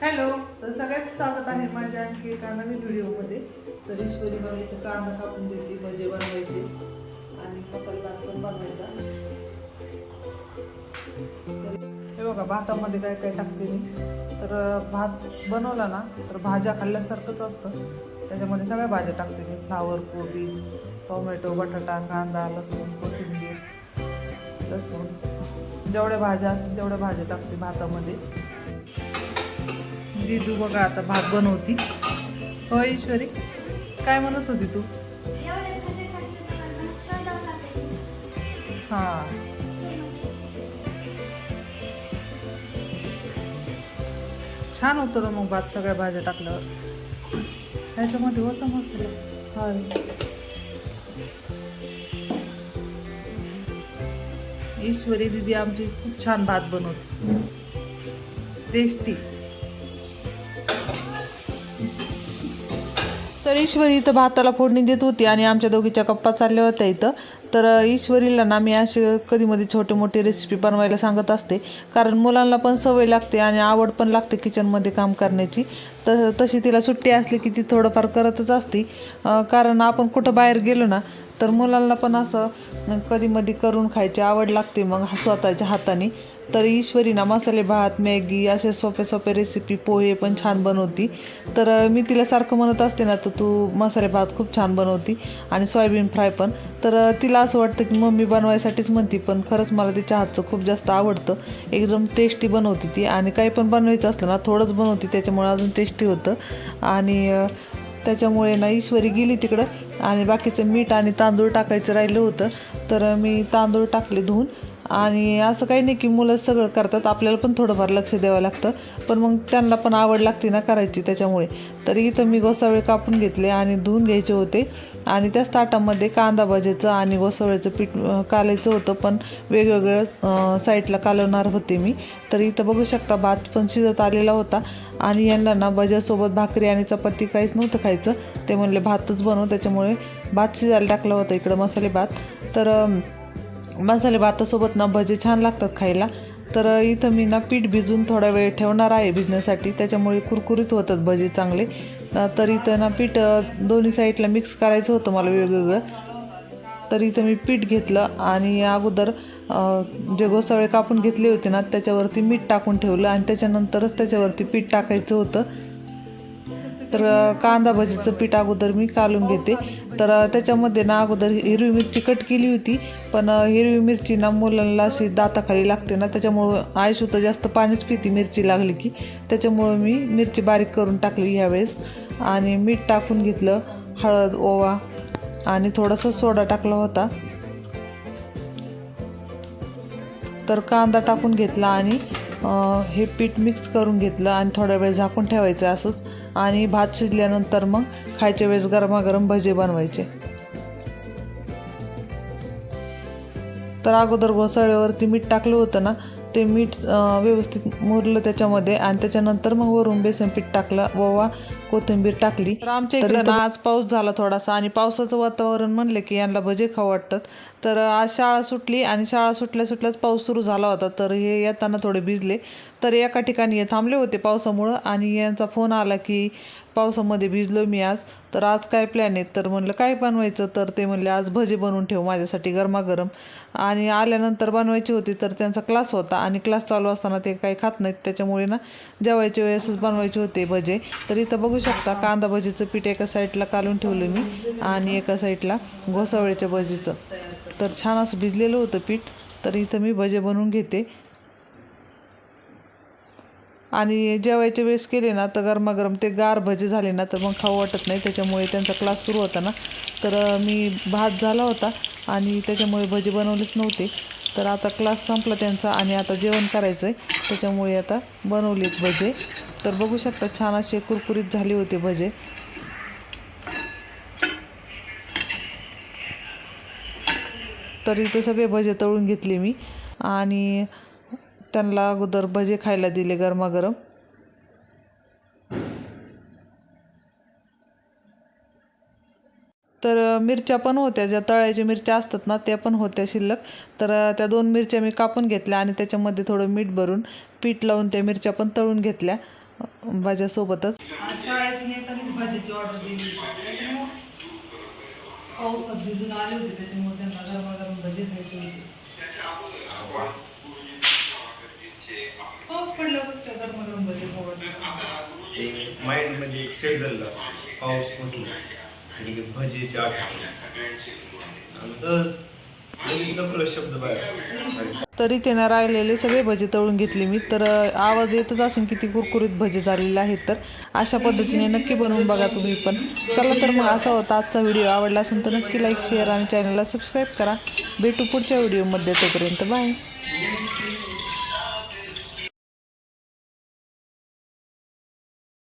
Hello तर सगळ्यात स्वागत आहे माझ्या आणखी एका नवीन व्हिडिओमध्ये. तर ईश्वरी मला इथं कांदा कापून देते भजे बनवायचे आणि मसाले भात पण बनवायचा. हे बघा भातामध्ये काय काय टाकते मी. तर भात बनवला ना तर भाज्या खाल्ल्यासारखंच असतं. त्याच्यामध्ये सगळ्या भाज्या टाकते मी. फ्लावर कोबी टोमॅटो बटाटा कांदा लसूण कोथिंबीर लसूण. जेवढ्या भाज्या असतील तेवढ्या भाज्या टाकते भातामध्ये. रिजू बघा आता भात बनवती. हो ईश्वरी काय म्हणत होती तू? हां. छान होतं ना मग भात सगळ्या भाज्या टाकल्यावर. ह्याच्यामध्ये होता मसाला हा ईश्वरी दिदी आमची खूप छान भात बनवते. टेस्टी. तर ईश्वरी इथं भाताला फोडणी देत होती आणि आमच्या दोघीच्या गप्पा चालल्या होत्या इथं. तर ईश्वरीला ना मी असे कधीमध्ये छोटे मोठे रेसिपी बनवायला सांगत असते. कारण मुलांना पण सवय लागते आणि आवड पण लागते किचनमध्ये काम करण्याची. तर तशी तिला सुट्टी असली की ती थोडंफार करतच असते. कारण आपण कुठं बाहेर गेलो ना तर मुलांना पण असं कधीमधी करून खायची आवड लागते मग स्वतःच्या हाताने. तर ईश्वरीना मसाले भात मॅगी असे सोपे सोपे रेसिपी पोहे पण छान बनवती. तर मी तिला सारखं म्हणत असते ना तर तू मसाले भात खूप छान बनवती आणि सोयाबीन फ्राय पण. तर तिला असं वाटतं की मम्मी बनवायसाठीच म्हणती पण खरंच मला तिच्या हातचं खूप जास्त आवडतं. एकदम टेस्टी बनवती ती आणि काही पण बनवायचं असलं ना थोडंच बनवती. त्याच्यामुळे अजून टेस्टी होतं. आणि त्याच्यामुळे ना ईश्वरी गेली तिकडं आणि बाकीचं मीठ आणि तांदूळ टाकायचं राहिलं होतं. तर मी तांदूळ टाकले धुवून. आणि असं काही नाही की मुलं सगळं करतात आपल्याला पण थोडंफार लक्ष द्यावं लागतं. पण मग त्यांना पण आवड लागते ना करायची त्याच्यामुळे. तर इथं मी गोसावळे कापून घेतले आणि धुवून घ्यायचे होते. आणि त्याच ताटामध्ये कांदा भाज्याचं आणि गोसावळ्याचं पीठ कालायचं होतं पण वेगवेगळं साईडला कालवणार होते मी. तर इथं बघू शकता भात पण शिजत आलेला होता. आणि यांना ना भज्यासोबत भाकरी आणि चपाती काहीच नव्हतं खायचं. ते म्हणले भातच बनव. त्याच्यामुळे भात शिजायला टाकला होता इकडं मसाले भात. तर मसाले भातासोबत ना भजे छान लागतात खायला. तर इथं मी ना पीठ भिजून थोडा वेळ ठेवणार आहे भिजण्यासाठी. त्याच्यामुळे कुरकुरीत होतात भजे चांगले. तर इथं ना पीठ दोन्ही साईडला मिक्स करायचं होतं मला वेगवेगळं. तर इथं मी पीठ घेतलं आणि अगोदर जे गोसावळे कापून घेतले होते ना त्याच्यावरती मीठ टाकून ठेवलं आणि त्याच्यानंतरच त्याच्यावरती पीठ टाकायचं होतं. तर कांदा भजीचं पीठ अगोदर मी कालून घेते. तर त्याच्यामध्ये ना अगोदर हिरवी मिरची कट केली होती. पण हिरवी मिरची ना मुलांना अशी दाताखाली लागते ना त्याच्यामुळं आयुष्य तर जास्त पाणीच पिती मिरची लागली की. त्याच्यामुळं मी मिरची बारीक करून टाकली ह्यावेळेस. आणि मीठ टाकून घेतलं हळद ओवा आणि थोडासा सोडा टाकला होता. तर कांदा टाकून घेतला आणि हे पीठ मिक्स करून घेतलं आणि थोडा वेळ झाकून ठेवायचं असंच. आणि भात शिजल्यानंतर मग खायच्या वेळेस गरमागरम भजे बनवायचे. तर अगोदर घोसाळ्यावरती मीठ टाकलं होतं ना ते मीठ व्यवस्थित मुरलं त्याच्यामध्ये आणि त्याच्यानंतर मग वरून बेसन पीठ टाकलं. ववा कोथिंबीर टाकली. तर आमच्या इकडे ना आज पाऊस झाला थोडासा आणि पावसाचं वातावरण म्हणलं की यांना भजे खाऊ वाटतात. तर आज शाळा सुटली आणि शाळा सुटल्या सुटल्याच पाऊस सुरू झाला होता. तर हे येताना थोडे भिजले. तर एका ठिकाणी हे थांबले होते पावसामुळं आणि यांचा फोन आला की पावसामध्ये भिजलो मी आज. तर आज काय प्लॅन आहे तर म्हणलं काय बनवायचं? तर ते म्हणले आज भजे बनवून ठेव माझ्यासाठी गरमागरम. आणि आल्यानंतर बनवायची होती तर त्यांचा क्लास होता आणि क्लास चालू असताना ते काही खात नाहीत. त्याच्यामुळे ना जेवायच्या वेळेसच बनवायचे होते भजे. तर इथं बघू शकता. कांदा भजीचं पीठ एका साईडला कालून ठेवलं मी आणि एका साईडला घोसावळ्याच्या भजीचं. तर छान असं भिजलेलं होतं पीठ. तर इथं मी भजे बनवून घेते. आणि जेवायच्या वेळेस केले ना तर गरमागरम ते गार भजे झाले ना तर मग खाऊ वाटत नाही. त्याच्यामुळे त्यांचा क्लास सुरू होता ना. तर मी भात झाला होता आणि त्याच्यामुळे भजे बनवलेच नव्हते. तर आता क्लास संपला त्यांचा आणि आता जेवण करायचं आहे त्याच्यामुळे आता बनवलेत भजे. तर बघू शकता छान असे कुरकुरीत झाले होते भजे. तर इथे सगळे भजे तळून घेतले मी. आणि त्यांना अगोदर भजे खायला दिले गरमागरम. तर मिरच्या पण होत्या ज्या तळ्याच्या मिरच्या असतात ना त्या पण होत्या शिल्लक. तर त्या दोन मिरच्या मी कापून घेतल्या आणि त्याच्यामध्ये थोडं मीठ भरून पीठ लावून त्या मिरच्या पण तळून घेतल्या. भाज्यासोबतच ऑर्डर पावसात भिजून आले होते त्याच्यामुळे त्यांना गरमागरम भजी खायची होती पाऊस पडल्यावर काय गरमागरम भजी माइंड म्हणजे एक सेट पाऊस म्हटलं आणि भजीची आठवण. आणि तरी त्यांना राहिलेले सगळे भजे तळून घेतले मी तर आवाज येतच असेल किती कुरकुरीत भजे झालेले आहेत तर. अशा पद्धतीने नक्की बनवून बघा तुम्ही पण. चला तर मग असा होता आजचा व्हिडिओ. आवडला असेल तर नक्की लाईक शेअर आणि चॅनलला सबस्क्राईब करा. भेटू पुढच्या व्हिडिओमध्ये तोपर्यंत. बाय.